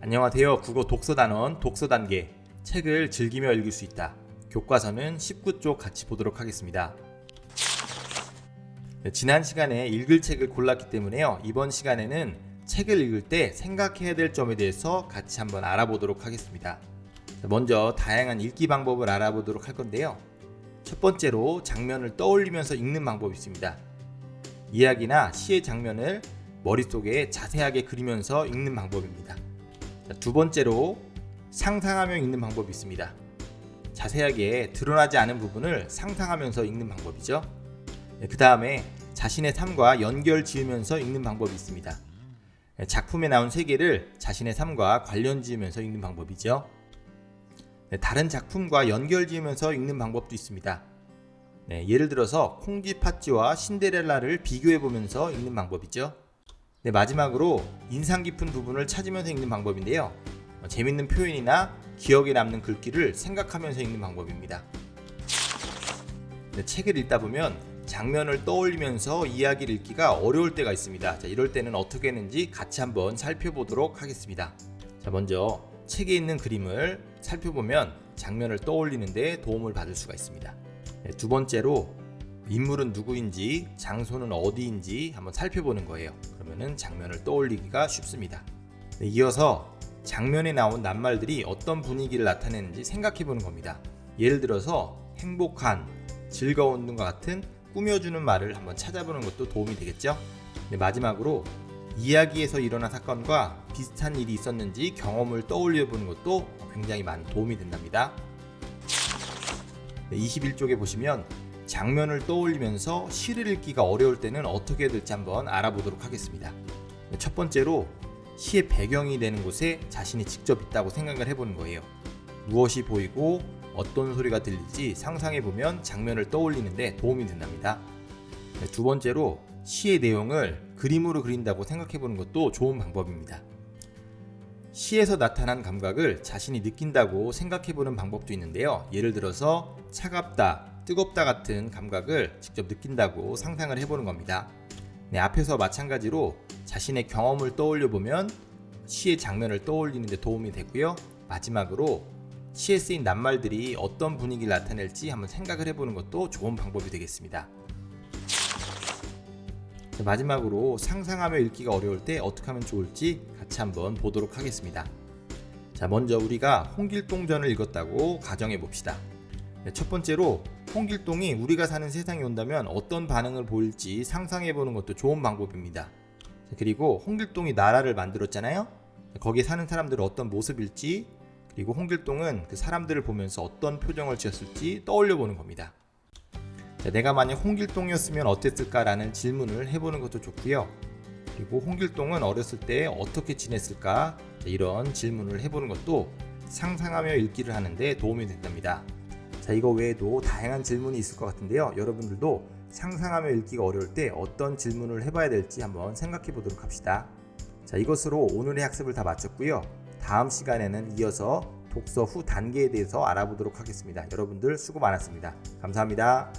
안녕하세요. 국어 독서단원 독서 단계 책을 즐기며 읽을 수 있다. 교과서는 19쪽 같이 보도록 하겠습니다. 네, 지난 시간에 읽을 책을 골랐기 때문에요. 이번 시간에는 책을 읽을 때 생각해야 될 점에 대해서 같이 한번 알아보도록 하겠습니다. 자, 먼저 다양한 읽기 방법을 알아보도록 할 건데요. 첫 번째로 장면을 떠올리면서 읽는 방법이 있습니다. 이야기나 시의 장면을 머릿속에 자세하게 그리면서 읽는 방법입니다. 자, 두 번째로 상상하며 읽는 방법이 있습니다. 자세하게 드러나지 않은 부분을 상상하면서 읽는 방법이죠. 그 다음에 자신의 삶과 연결 지으면서 읽는 방법이 있습니다. 네, 작품에 나온 세계를 자신의 삶과 관련 지으면서 읽는 방법이죠. 네, 다른 작품과 연결 지으면서 읽는 방법도 있습니다. 네, 예를 들어서 콩쥐 팥쥐와 신데렐라를 비교해 보면서 읽는 방법이죠. 네, 마지막으로 인상 깊은 부분을 찾으면서 읽는 방법인데요. 어, 재밌는 표현이나 기억에 남는 글귀를 생각하면서 읽는 방법입니다. 네, 책을 읽다 보면 장면을 떠올리면서 이야기를 읽기가 어려울 때가 있습니다. 자, 이럴 때는 어떻게 했는지 같이 한번 살펴보도록 하겠습니다. 자, 먼저 책에 있는 그림을 살펴보면 장면을 떠올리는데 도움을 받을 수가 있습니다. 네, 두 번째로 인물은 누구인지, 장소는 어디인지 한번 살펴보는 거예요. 그러면은 장면을 떠올리기가 쉽습니다. 네, 이어서 장면에 나온 낱말들이 어떤 분위기를 나타내는지 생각해 보는 겁니다. 예를 들어서 행복한, 즐거운 등과 같은 꾸며주는 말을 한번 찾아보는 것도 도움이 되겠죠. 네, 마지막으로 이야기에서 일어난 사건과 비슷한 일이 있었는지 경험을 떠올려 보는 것도 굉장히 많은 도움이 된답니다. 네, 21쪽에 보시면 장면을 떠올리면서 시를 읽기가 어려울 때는 어떻게 해야 될지 한번 알아보도록 하겠습니다. 네, 첫 번째로 시의 배경이 되는 곳에 자신이 직접 있다고 생각을 해보는 거예요. 무엇이 보이고 어떤 소리가 들리지 상상해 보면 장면을 떠올리는데 도움이 된답니다. 네, 두 번째로 시의 내용을 그림으로 그린다고 생각해 보는 것도 좋은 방법입니다. 시에서 나타난 감각을 자신이 느낀다고 생각해 보는 방법도 있는데요. 예를 들어서 차갑다, 뜨겁다 같은 감각을 직접 느낀다고 상상을 해보는 겁니다. 네, 앞에서 마찬가지로 자신의 경험을 떠올려 보면 시의 장면을 떠올리는데 도움이 되고요. 마지막으로 시에 쓰인 낱말들이 어떤 분위기를 나타낼지 한번 생각을 해보는 것도 좋은 방법이 되겠습니다. 자, 마지막으로 상상하며 읽기가 어려울 때 어떻게 하면 좋을지 같이 한번 보도록 하겠습니다. 자, 먼저 우리가 홍길동전을 읽었다고 가정해 봅시다. 네, 첫 번째로 홍길동이 우리가 사는 세상에 온다면 어떤 반응을 보일지 상상해 보는 것도 좋은 방법입니다. 자, 그리고 홍길동이 나라를 만들었잖아요. 거기에 사는 사람들은 어떤 모습일지 그리고 홍길동은 그 사람들을 보면서 어떤 표정을 지었을지 떠올려 보는 겁니다. 자, 내가 만약 홍길동이었으면 어땠을까라는 질문을 해보는 것도 좋고요. 그리고 홍길동은 어렸을 때 어떻게 지냈을까 자, 이런 질문을 해보는 것도 상상하며 읽기를 하는데 도움이 된답니다. 자 이거 외에도 다양한 질문이 있을 것 같은데요. 여러분들도 상상하며 읽기가 어려울 때 어떤 질문을 해봐야 될지 한번 생각해 보도록 합시다. 자 이것으로 오늘의 학습을 다 마쳤고요. 다음 시간에는 이어서 독서 후 단계에 대해서 알아보도록 하겠습니다. 여러분들 수고 많았습니다. 감사합니다.